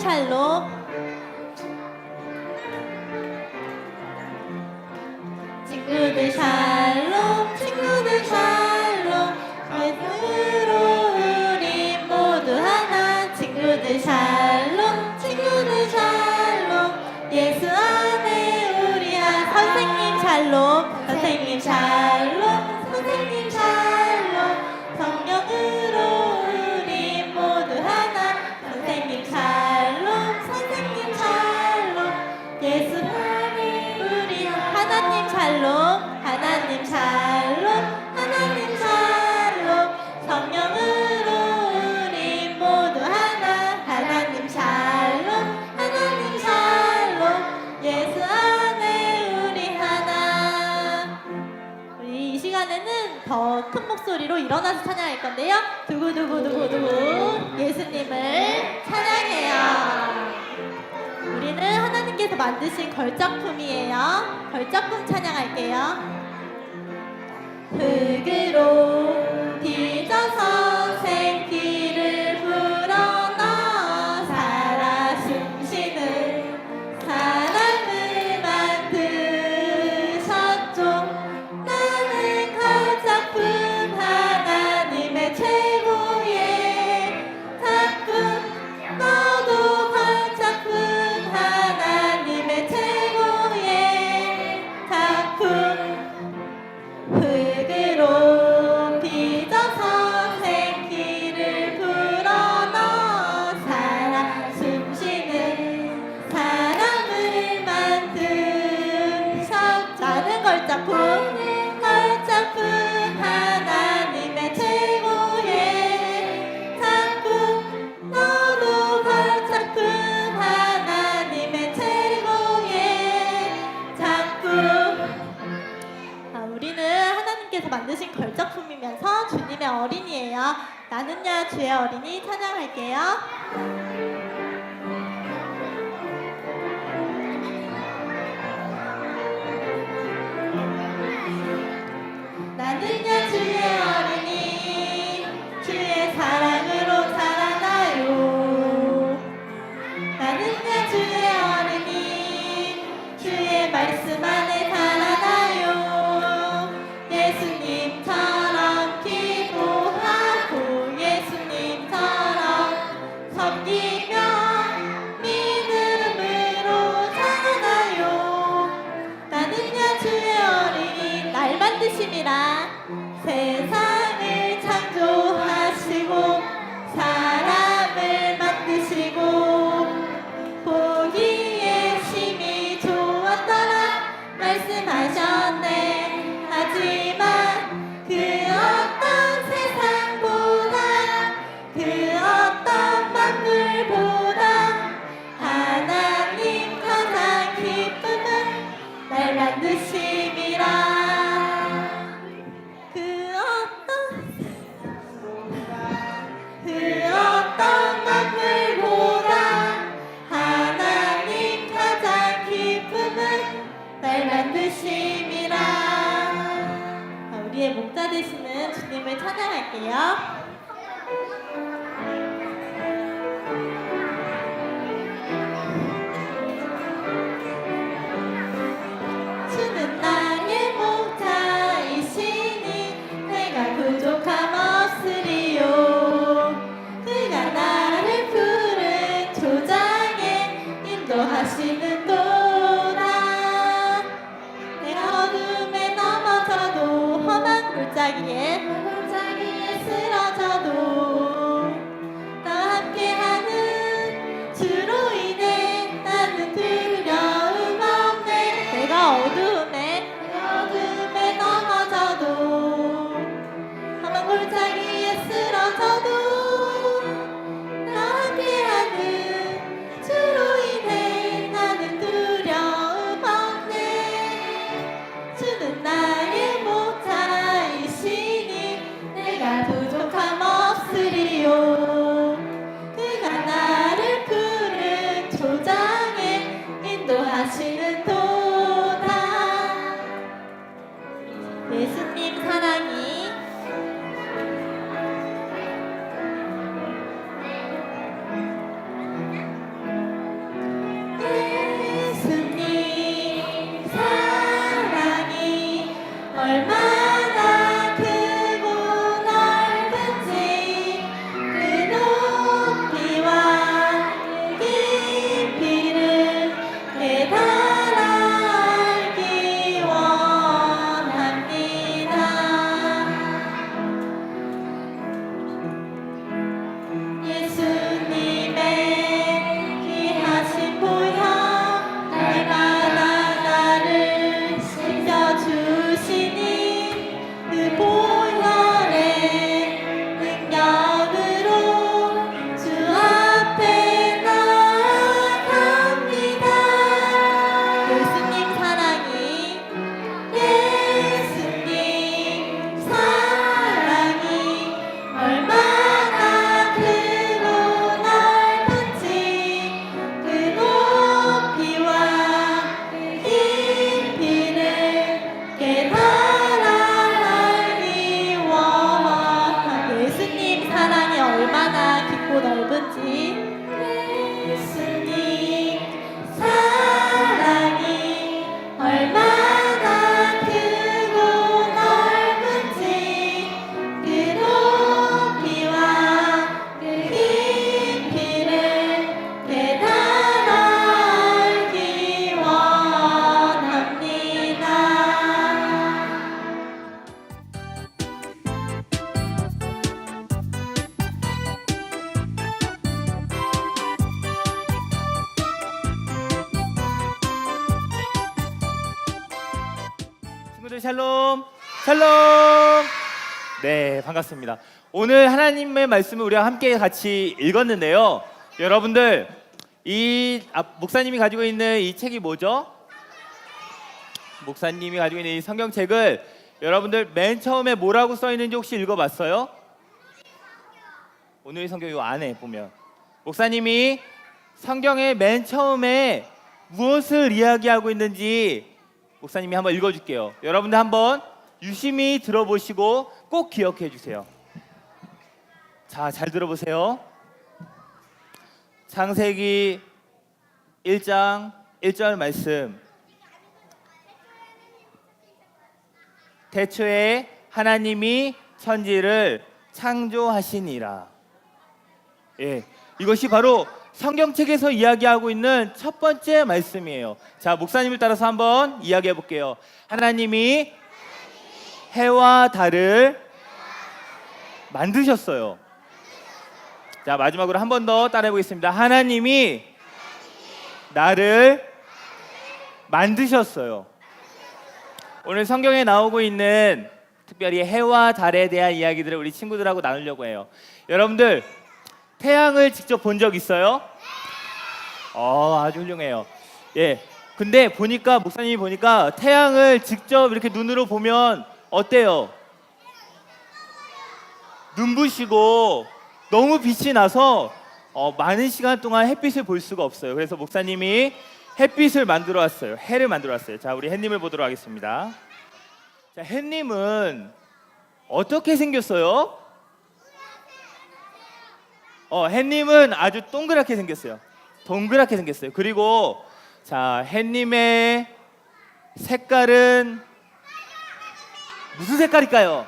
产咯。 소리로 일어나서 찬양할 건데요. 두구두구두구두구 예수님을 찬양해요. 우리는 하나님께서 만드신 걸작품이에요. 걸작품 찬양할게요. 흙으로 어린이에요. 나는야 주의 어린이 찬양할게요. 찾아갈게요. 샬롬. 네, 반갑습니다. 오늘 하나님의 말씀을 우리가 함께 같이 읽었는데요. 여러분들 이 아, 목사님이 가지고 있는 이 책이 뭐죠? 목사님이 가지고 있는 이 성경책을 여러분들 맨 처음에 뭐라고 써 있는지 혹시 읽어봤어요? 오늘 성경 요 안에 보면 목사님이 성경의 맨 처음에 무엇을 이야기하고 있는지 목사님이 한번 읽어줄게요. 여러분들 한번 유심히 들어보시고 꼭 기억해 주세요. 자, 잘 들어보세요. 창세기 1장 1절 말씀. 태초에 하나님이 천지를 창조하시니라. 예, 이것이 바로 성경책에서 이야기하고 있는 첫 번째 말씀이에요. 자, 목사님을 따라서 한번 이야기해 볼게요. 하나님이 해와 달을 만드셨어요. 자, 마지막으로 한 번 더 따라해 보겠습니다. 하나님이 나를 만드셨어요. 오늘 성경에 나오고 있는 특별히 해와 달에 대한 이야기들을 우리 친구들하고 나누려고 해요. 여러분들 태양을 직접 본 적 있어요? 어, 아주 훌륭해요. 예. 근데 보니까 목사님이 보니까 태양을 직접 이렇게 눈으로 보면 어때요? 눈부시고 너무 빛이 나서 어, 많은 시간 동안 햇빛을 볼 수가 없어요. 그래서 목사님이 햇빛을 만들어 왔어요. 해를 만들어 왔어요. 자, 우리 햇님을 보도록 하겠습니다. 자, 햇님은 어떻게 생겼어요? 어, 햇님은 아주 동그랗게 생겼어요. 동그랗게 생겼어요. 그리고 자, 햇님의 색깔은 무슨 색깔일까요?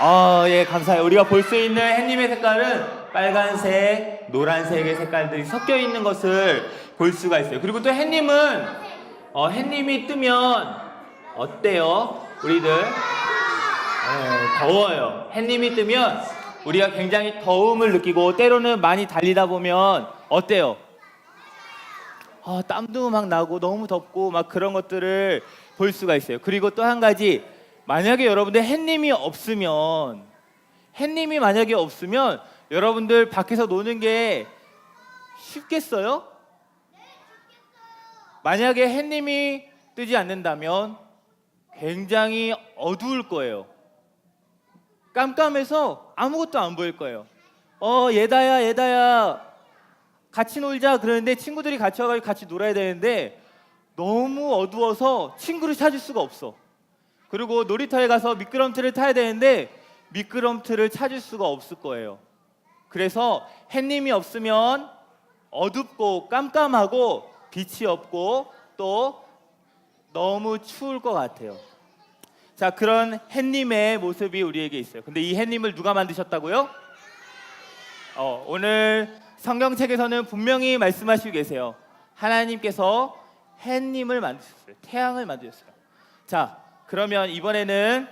아, 예, 감사해요. 우리가 볼 수 있는 햇님의 색깔은 빨간색, 노란색의 색깔들이 섞여 있는 것을 볼 수가 있어요. 그리고 또 햇님은 어, 햇님이 뜨면 어때요? 우리들 네, 더워요. 햇님이 뜨면 우리가 굉장히 더움을 느끼고 때로는 많이 달리다 보면 어때요? 아, 땀도 막 나고 너무 덥고 막 그런 것들을 볼 수가 있어요. 그리고 또 한 가지 만약에 여러분들 햇님이 없으면 햇님이 만약에 없으면 여러분들 밖에서 노는 게 쉽겠어요? 만약에 햇님이 뜨지 않는다면 굉장히 어두울 거예요. 깜깜해서 아무것도 안 보일 거예요. 어, 얘다야, 얘다야. 같이 놀자 그러는데 친구들이 같이 와가지고 같이 놀아야 되는데 너무 어두워서 친구를 찾을 수가 없어. 그리고 놀이터에 가서 미끄럼틀을 타야 되는데 미끄럼틀을 찾을 수가 없을 거예요. 그래서 햇님이 없으면 어둡고 깜깜하고 빛이 없고 또 너무 추울 것 같아요. 자, 그런 햇님의 모습이 우리에게 있어요. 근데 이 햇님을 누가 만드셨다고요? 어, 오늘 성경책에서는 분명히 말씀하시고 계세요. 하나님께서 햇님을 만드셨어요. 태양을 만드셨어요. 자, 그러면 이번에는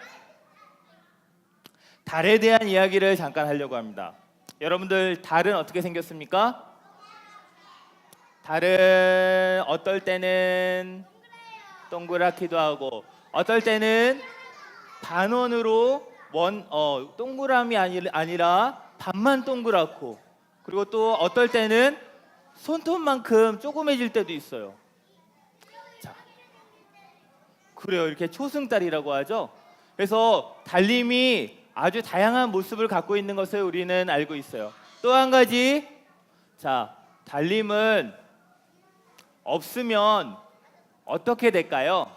달에 대한 이야기를 잠깐 하려고 합니다. 여러분들 달은 어떻게 생겼습니까? 달은 어떨 때는 동그랗기도 하고 어떨 때는 반원으로 원 어, 동그라미 아니, 아니라 반만 동그랗고 그리고 또 어떨 때는 손톱만큼 조그매질 때도 있어요. 자, 그래요. 이렇게 초승달이라고 하죠. 그래서 달림이 아주 다양한 모습을 갖고 있는 것을 우리는 알고 있어요. 또 한 가지, 자, 달림은 없으면 어떻게 될까요?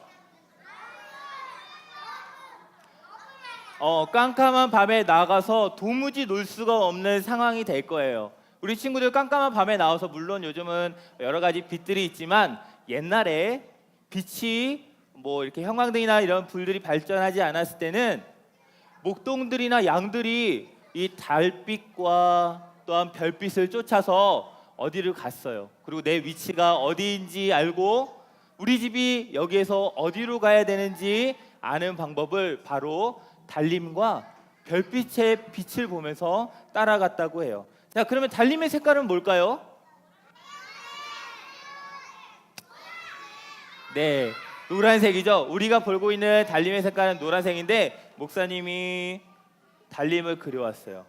어, 깜깜한 밤에 나가서 도무지 놀 수가 없는 상황이 될 거예요. 우리 친구들 깜깜한 밤에 나와서 물론 요즘은 여러 가지 빛들이 있지만 옛날에 빛이 뭐 이렇게 형광등이나 이런 불들이 발전하지 않았을 때는 목동들이나 양들이 이 달빛과 또한 별빛을 쫓아서 어디를 갔어요. 그리고 내 위치가 어디인지 알고 우리 집이 여기에서 어디로 가야 되는지 아는 방법을 바로 달림과 별빛의 빛을 보면서 따라갔다고 해요. 자, 그러면 달림의 색깔은 뭘까요? 네. 노란색이죠. 우리가 보고 있는 달림의 색깔은 노란색인데 목사님이 달림을 그려왔어요.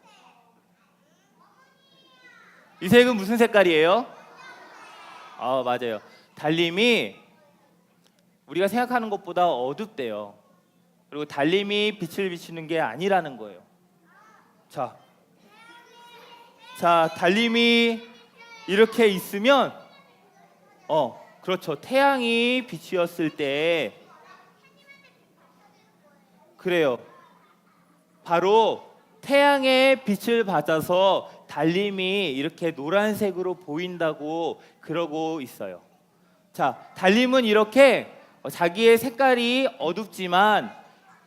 이 색은 무슨 색깔이에요? 아 맞아요. 달림이 우리가 생각하는 것보다 어둡대요. 그리고 달림이 빛을 비추는 게 아니라는 거예요. 자, 자 달림이 이렇게 있으면 어 그렇죠. 태양이 빛이었을 때 그래요. 바로 태양의 빛을 받아서 달림이 이렇게 노란색으로 보인다고 그러고 있어요. 자, 달림은 이렇게 어, 자기의 색깔이 어둡지만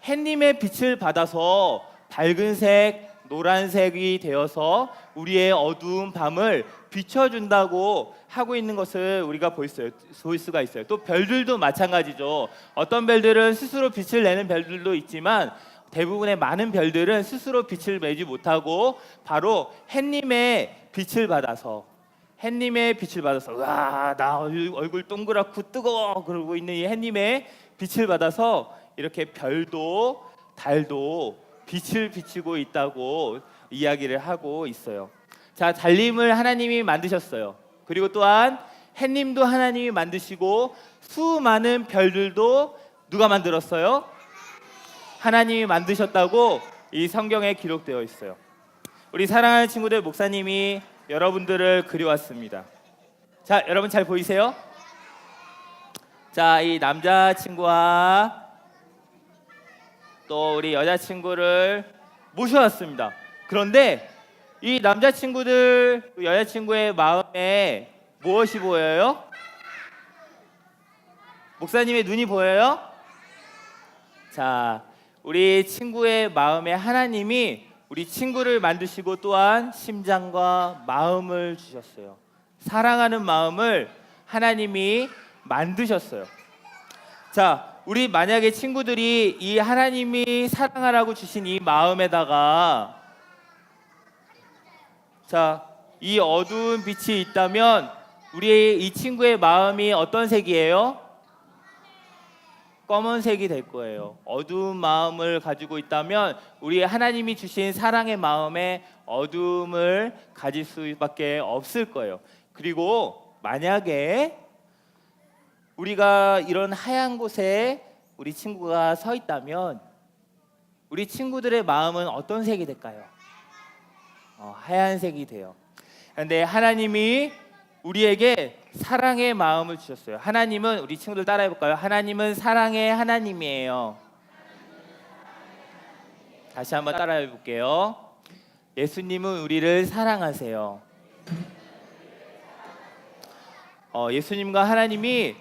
햇님의 빛을 받아서 밝은색, 노란색이 되어서 우리의 어두운 밤을 비춰준다고 하고 있는 것을 우리가 볼, 수, 볼 수가 있어요. 또 별들도 마찬가지죠. 어떤 별들은 스스로 빛을 내는 별들도 있지만 대부분의 많은 별들은 스스로 빛을 내지 못하고 바로 햇님의 빛을 받아서 햇님의 빛을 받아서 와 나 얼굴 동그랗고 뜨거워 그러고 있는 이 햇님의 빛을 받아서 이렇게 별도 달도 빛을 비추고 있다고 이야기를 하고 있어요. 자 달림을 하나님이 만드셨어요. 그리고 또한 햇님도 하나님이 만드시고 수많은 별들도 누가 만들었어요? 하나님이 만드셨다고 이 성경에 기록되어 있어요. 우리 사랑하는 친구들 목사님이 여러분들을 그려왔습니다. 자, 여러분 잘 보이세요? 자, 이 남자 친구와 또 우리 여자 친구를 모셔왔습니다. 그런데 이 남자 친구들, 여자 친구의 마음에 무엇이 보여요? 목사님의 눈이 보여요? 자, 우리 친구의 마음에 하나님이 우리 친구를 만드시고 또한 심장과 마음을 주셨어요. 사랑하는 마음을 하나님이 만드셨어요. 자, 우리 만약에 친구들이 이 하나님이 사랑하라고 주신 이 마음에다가 자, 이 어두운 빛이 있다면 우리 이 친구의 마음이 어떤 색이에요? 검은색이 될 거예요. 어두운 마음을 가지고 있다면 우리 하나님이 주신 사랑의 마음에 어두움을 가질 수밖에 없을 거예요. 그리고 만약에 우리가 이런 하얀 곳에 우리 친구가 서 있다면 우리 친구들의 마음은 어떤 색이 될까요? 어, 하얀색이 돼요. 그런데 하나님이 우리에게 사랑의 마음을 주셨어요. 하나님은 우리 친구들 따라해 볼까요? 하나님은 사랑의 하나님이에요. 다시 한번 따라해 볼게요. 예수님은 우리를 사랑하세요. 어, 예수님과 하나님이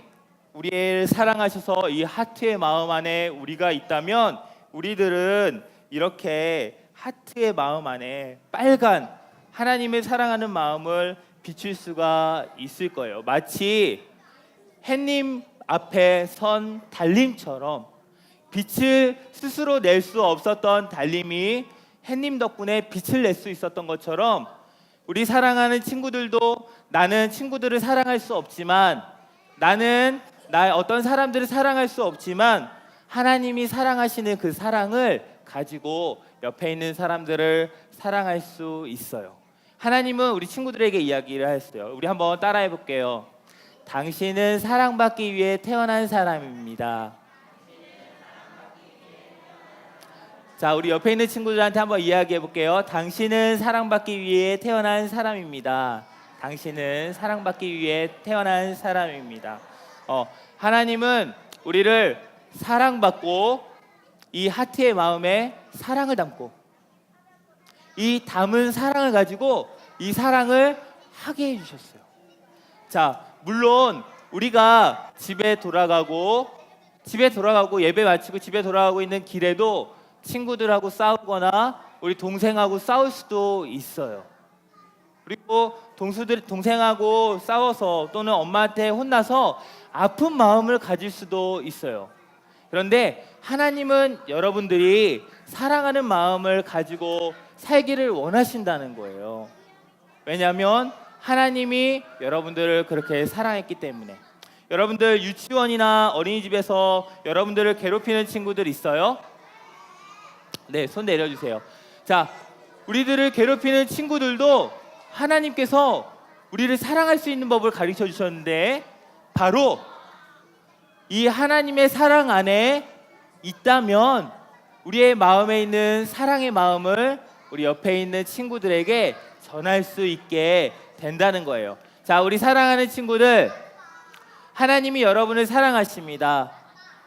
우리를 사랑하셔서 이 하트의 마음 안에 우리가 있다면 우리들은 이렇게 하트의 마음 안에 빨간 하나님을 사랑하는 마음을 비출 수가 있을 거예요. 마치 햇님 앞에 선 달림처럼 빛을 스스로 낼 수 없었던 달림이 햇님 덕분에 빛을 낼 수 있었던 것처럼 우리 사랑하는 친구들도 나는 친구들을 사랑할 수 없지만 나는 나 어떤 사람들을 사랑할 수 없지만 하나님이 사랑하시는 그 사랑을 가지고 옆에 있는 사람들을 사랑할 수 있어요. 하나님은 우리 친구들에게 이야기를 했어요. 우리 한번 따라해 볼게요. 당신은 사랑받기 위해 태어난 사람입니다. 자, 우리 옆에 있는 친구들한테 한번 이야기해 볼게요. 당신은 사랑받기 위해 태어난 사람입니다. 당신은 사랑받기 위해 태어난 사람입니다. 어, 하나님은 우리를 사랑받고 이 하트의 마음에 사랑을 담고 이 담은 사랑을 가지고 이 사랑을 하게 해주셨어요. 자, 물론 우리가 집에 돌아가고 집에 돌아가고 예배 마치고 집에 돌아가고 있는 길에도 친구들하고 싸우거나 우리 동생하고 싸울 수도 있어요. 그리고 동수들 동생하고 싸워서 또는 엄마한테 혼나서 아픈 마음을 가질 수도 있어요. 그런데 하나님은 여러분들이 사랑하는 마음을 가지고 살기를 원하신다는 거예요. 왜냐하면 하나님이 여러분들을 그렇게 사랑했기 때문에 여러분들 유치원이나 어린이집에서 여러분들을 괴롭히는 친구들 있어요? 네, 손 내려주세요. 자, 우리들을 괴롭히는 친구들도 하나님께서 우리를 사랑할 수 있는 법을 가르쳐 주셨는데 바로 이 하나님의 사랑 안에 있다면 우리의 마음에 있는 사랑의 마음을 우리 옆에 있는 친구들에게 전할 수 있게 된다는 거예요. 자, 우리 사랑하는 친구들, 하나님이 여러분을 사랑하십니다.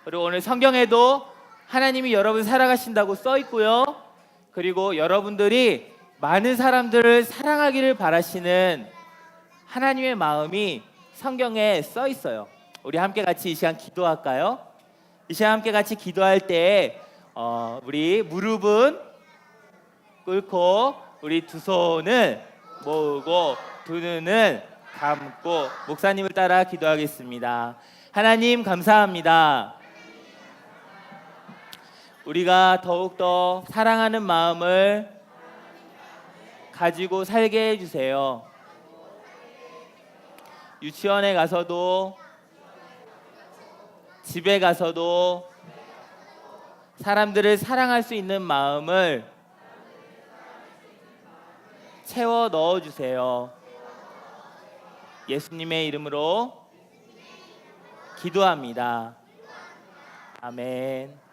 그리고 오늘 성경에도 하나님이 여러분 사랑하신다고 써 있고요. 그리고 여러분들이 많은 사람들을 사랑하기를 바라시는 하나님의 마음이 성경에 써 있어요. 우리 함께 같이 이 시간 기도할까요? 이 시간 함께 같이 기도할 때 어, 우리 무릎은 꿇고 우리 두 손을 모으고 두 눈을 감고 목사님을 따라 기도하겠습니다. 하나님 감사합니다. 우리가 더욱더 사랑하는 마음을 가지고 살게 해주세요. 유치원에 가서도 집에 가서도 사람들을 사랑할 수 있는 마음을 채워 넣어 주세요. 예수님의 이름으로 기도합니다. 아멘.